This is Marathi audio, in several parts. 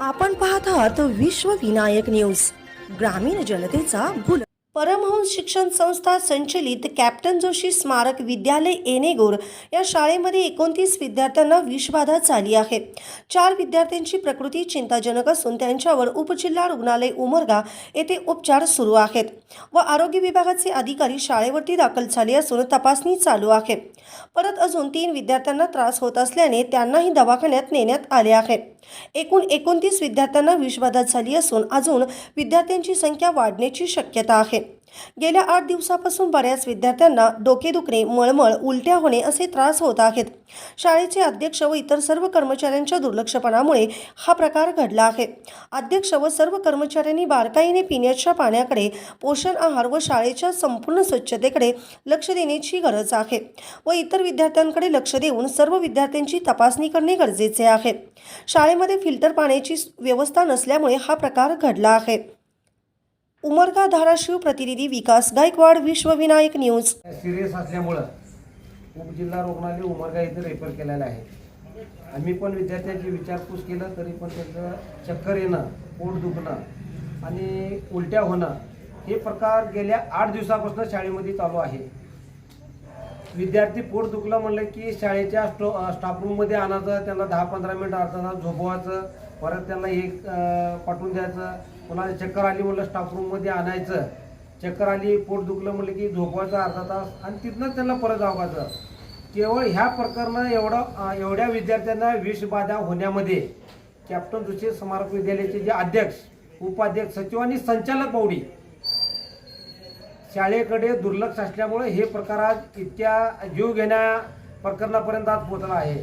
आपण पाहत आहात विश्व विनायक न्यूज. ग्रामीण जनतेचा भूल परमहंस शिक्षण संस्था संचलित कॅप्टन जोशी स्मारक विद्यालय एनेगोर या शाळेमध्ये एकोणतीस विद्यार्थ्यांना विषबाधा झाली आहे. चार विद्यार्थ्यांची प्रकृती चिंताजनक असून त्यांच्यावर उपजिल्हा रुग्णालय उमरगा येथे उपचार सुरू आहेत व आरोग्य विभागाचे अधिकारी शाळेवरती दाखल झाले असून तपासणी चालू आहे. परत अजून तीन विद्यार्थ्यांना त्रास होत असल्याने त्यांनाही दवाखान्यात नेण्यात आले आहे. एकूण एकोणतीस विद्यार्थ्यांना विषबाधा झाली असून अजून विद्यार्थ्यांची संख्या वाढण्याची शक्यता आहे. गेल्या आठ दिवसापासून बऱ्याच विद्यार्थ्यांना डोकेदुखणे मळमळ उलट्या होणे असे त्रास होत आहेत. शाळेचे अध्यक्ष व इतर सर्व कर्मचाऱ्यांच्या दुर्लक्षपणामुळे हा प्रकार घडला आहे. अध्यक्ष व सर्व कर्मचाऱ्यांनी बारकाईने पिण्याच्या पाण्याकडे पोषण आहार व शाळेच्या संपूर्ण स्वच्छतेकडे लक्ष देण्याची गरज आहे व इतर विद्यार्थ्यांकडे लक्ष देऊन सर्व विद्यार्थ्यांची तपासणी करणे गरजेचे आहे. शाळेमध्ये फिल्टर पाण्याची व्यवस्था नसल्यामुळे हा प्रकार घडला आहे. उमरगा धाराशिव प्रतिनिधी विकास गायकवाड विश्वविनायक न्यूज. सिरियस असल्यामुळं उपजिल्हा रुग्णालय उमरगा इथे रेफर केलेलं आहे. आम्ही पण विद्यार्थ्यांची विचारपूस केलं तरी पण त्यांचं चक्कर येणं पोट दुखणं आणि उलट्या होणं हे प्रकार गेल्या आठ दिवसापासून शाळेमध्ये चालू आहे. विद्यार्थी पोट दुखलं म्हणलं की शाळेच्या स्टो स्टाफरूममध्ये आणायचं त्यांना दहा पंधरा मिनिट अर्धा झोपवायचं परत त्यांना एक पाठवून द्यायचं कोणाला चक्कर आली म्हणलं स्टाफ रूममध्ये आणायचं. चक्कर आली पोट दुखलं म्हणलं की झोपवायचं अर्धा तास आणि तिथनंच त्यांना परत जावायचं केवळ ह्या प्रकरणं एवढं एवढ्या विद्यार्थ्यांना विषबाधा होण्यामध्ये कॅप्टन जोशी स्मारक विद्यालयाचे जे अध्यक्ष उपाध्यक्ष सचिव आणि संचालक बावडी शाळेकडे दुर्लक्ष असल्यामुळे हे प्रकार आज इतक्या जीव घेण्या प्रकरणापर्यंत आज पोहोचला आहे.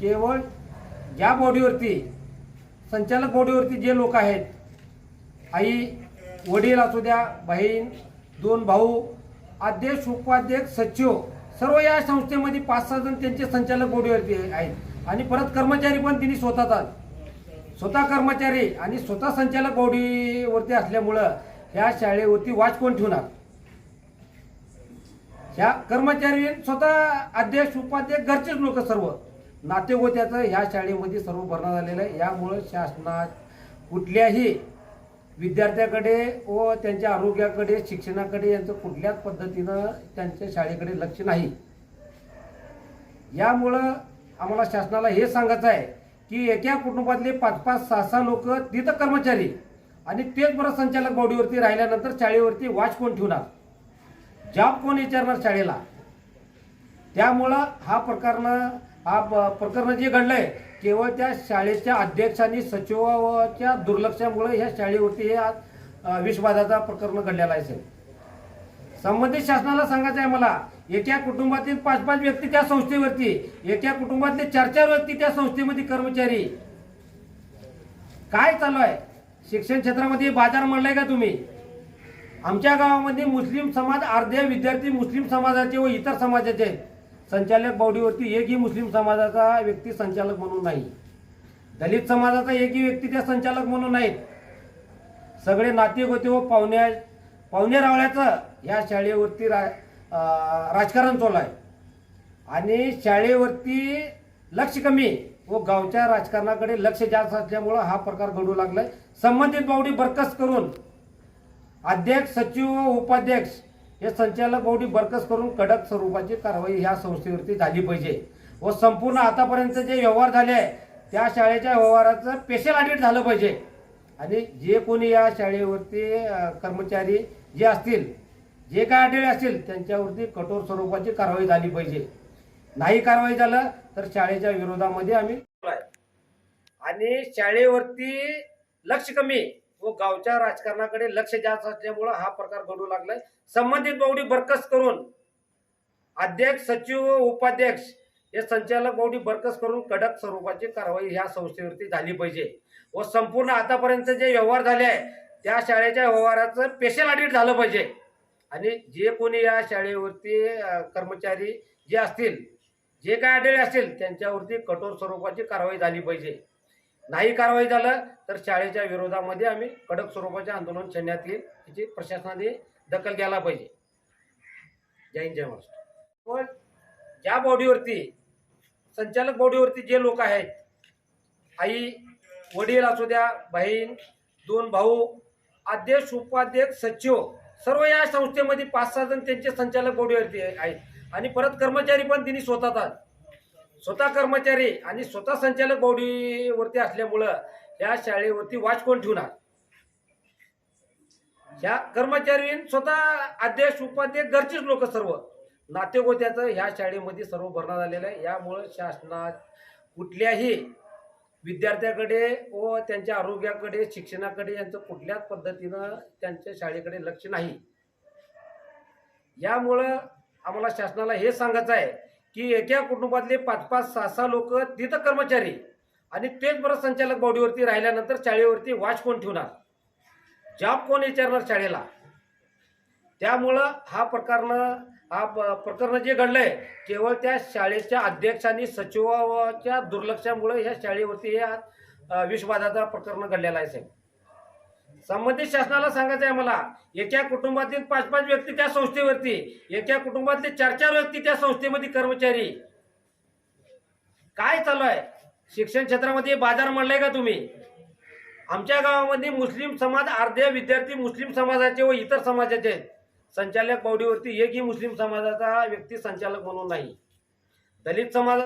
केवळ ज्या बॉडीवरती संचालक बॉडीवरती जे लोक आहेत आई वडील असू द्या बहीण दोन भाऊ अध्यक्ष उपाध्यक्ष सचिव सर्व या संस्थेमध्ये पाच सहा जण त्यांचे संचालक बॉडीवरती आहेत. आणि परत कर्मचारी पण तिने स्वतःचा स्वतः कर्मचारी आणि स्वतः संचालक बॉडीवरती असल्यामुळं ह्या शाळेवरती वाच कोण ठेवणार? ह्या कर्मचारी स्वतः अध्यक्ष उपाध्यक्ष घरचेच लोक सर्व. नातेगोत्याचं ह्या शाळेमध्ये सर्व भरणा झालेलं आहे. यामुळं शासनात कुठल्याही विद्यार्थ्याकडे व त्यांच्या आरोग्याकडे शिक्षणाकडे यांचं कुठल्याच पद्धतीनं त्यांच्या शाळेकडे लक्ष नाही. यामुळं आम्हाला शासनाला हे सांगायचं आहे की एका कुटुंबातले पाच पाच सहा सहा लोक तिथं कर्मचारी आणि तेच बरं संचालक बॉडीवरती राहिल्यानंतर शाळेवरती वाच कोण ठेवणार? जॉब कोण विचारणार शाळेला? त्यामुळं हा प्रकरण हा प- प्रकरण जे घडलंय केवळ त्या शाळेच्या अध्यक्ष आणि सचिवाच्या दुर्लक्षामुळे ह्या शाळेवरती हे आज विषबाधाचा प्रकरण घडलेला आहे साहेब. संबंधित शासनाला सांगायचं आहे मला एका कुटुंबातील पाच पाच व्यक्ती त्या संस्थेवरती एका कुटुंबातले चार चार व्यक्ती त्या संस्थेमध्ये कर्मचारी. काय चालू आहे? शिक्षण क्षेत्रामध्ये बाजार म्हणलाय का तुम्ही? आमच्या गावामध्ये मुस्लिम समाज अर्धे विद्यार्थी मुस्लिम समाजाचे व इतर समाजाचे आहेत. संचालक बावडीवरती एकही मुस्लिम समाजाचा व्यक्ती संचालक म्हणून नाही. दलित समाजाचा एकही व्यक्ती त्या संचालक म्हणून नाहीत. सगळे नाते होते व पाहुण्या पाहुणे रावळ्याचं या शाळेवरती रा राजकारण चालू आहे. आणि शाळेवरती लक्ष कमी व गावच्या राजकारणाकडे लक्ष जास्त असल्यामुळं हा प्रकार घडू लागलाय. संबंधित बावडी बरकस करून अध्यक्ष सचिव व उपाध्यक्ष हे संचालक बावडी बरकस करून कडक स्वरूपाची कारवाई ह्या संस्थेवरती झाली पाहिजे. व संपूर्ण आतापर्यंत जे व्यवहार झाले आहे त्या शाळेच्या व्यवहाराचं स्पेशल ऑडिट झालं पाहिजे. आणि जे कोणी या शाळेवरती कर्मचारी जे असतील जे काय आढळले असतील त्यांच्यावरती कठोर स्वरूपाची कारवाई झाली पाहिजे. नाही कारवाई झालं तर शाळेच्या विरोधामध्ये आम्ही आणि शाळेवरती लक्ष कमी. व गावच्या राजकारणाकडे लक्ष जास्त असल्यामुळं हा प्रकार घडू लागलाय. संबंधित बावडी बरकस करून अध्यक्ष सचिव व उपाध्यक्ष हे संचालक बावडी बरकस करून कडक स्वरूपाची कारवाई ह्या संस्थेवरती झाली पाहिजे. व संपूर्ण आतापर्यंत जे व्यवहार झाले आहे त्या शाळेच्या व्यवहाराचं स्पेशल ऑडिट झालं पाहिजे. आणि जे कोणी या शाळेवरती कर्मचारी जे असतील जे काय आढळे असतील त्यांच्यावरती कठोर स्वरूपाची कारवाई झाली पाहिजे. नाही कारवाई झालं तर शाळेच्या विरोधामध्ये आम्ही कडक स्वरूपाचे आंदोलन छेडण्यात येईल याची प्रशासनाने दखल घ्यायला पाहिजे. जय हिंद जय महाराष्ट्र. पण ज्या बॉडीवरती संचालक बॉडीवरती जे लोक आहेत आई वडील असू द्या बहीण दोन भाऊ अध्यक्ष उपाध्यक्ष सचिव सर्व या संस्थेमध्ये पाच सहा जण त्यांचे संचालक बॉडीवरती आहेत. आणि परत कर्मचारी पण तिने स्वतः स्वतः कर्मचारी आणि स्वतः संचालक बॉडीवरती असल्यामुळं या शाळेवरती वाच कोण ठेवणार? ह्या कर्मचारी स्वतः अध्यक्ष उपाध्यक्ष घरचेच लोक सर्व. नातेगोत्याचं ह्या शाळेमध्ये सर्व भरणा झालेलं आहे. यामुळं शासनात कुठल्याही विद्यार्थ्याकडे व त्यांच्या आरोग्याकडे शिक्षणाकडे यांचं कुठल्याच पद्धतीनं त्यांच्या शाळेकडे लक्ष नाही. यामुळं आम्हाला शासनाला हे सांगायचं आहे की एका कुटुंबातले पाच पाच सहा सहा लोक तिथं कर्मचारी. आणि तेच बरं संचालक बॉडीवरती राहिल्यानंतर शाळेवरती वाच कोण ठेवणार? जॉब कोण विचारणार शाळेला? त्यामुळं हा प्रकारनं हा प- प्रकरण जे घडलंय केवळ त्या शाळेच्या अध्यक्षांनी सचिवाच्या दुर्लक्षामुळे ह्या शाळेवरती या विषबाधाचा प्रकरण घडलेला आहे साहेब. संबंधित शासनाला सांगायचं आहे मला एका कुटुंबातील पाच पाच व्यक्ती त्या संस्थेवरती एका कुटुंबातले चार चार व्यक्ती त्या संस्थेमध्ये कर्मचारी. काय चालू आहे? शिक्षण क्षेत्रामध्ये बाजार मांडलाय का तुम्ही? आमच्या गावामध्ये मुस्लिम समाज अर्धे विद्यार्थी मुस्लिम समाजाचे व इतर समाजाचे संचालक बॉडीवरती एकही मुस्लिम समाजाचा व्यक्ती संचालक म्हणून नाही. दलित समाज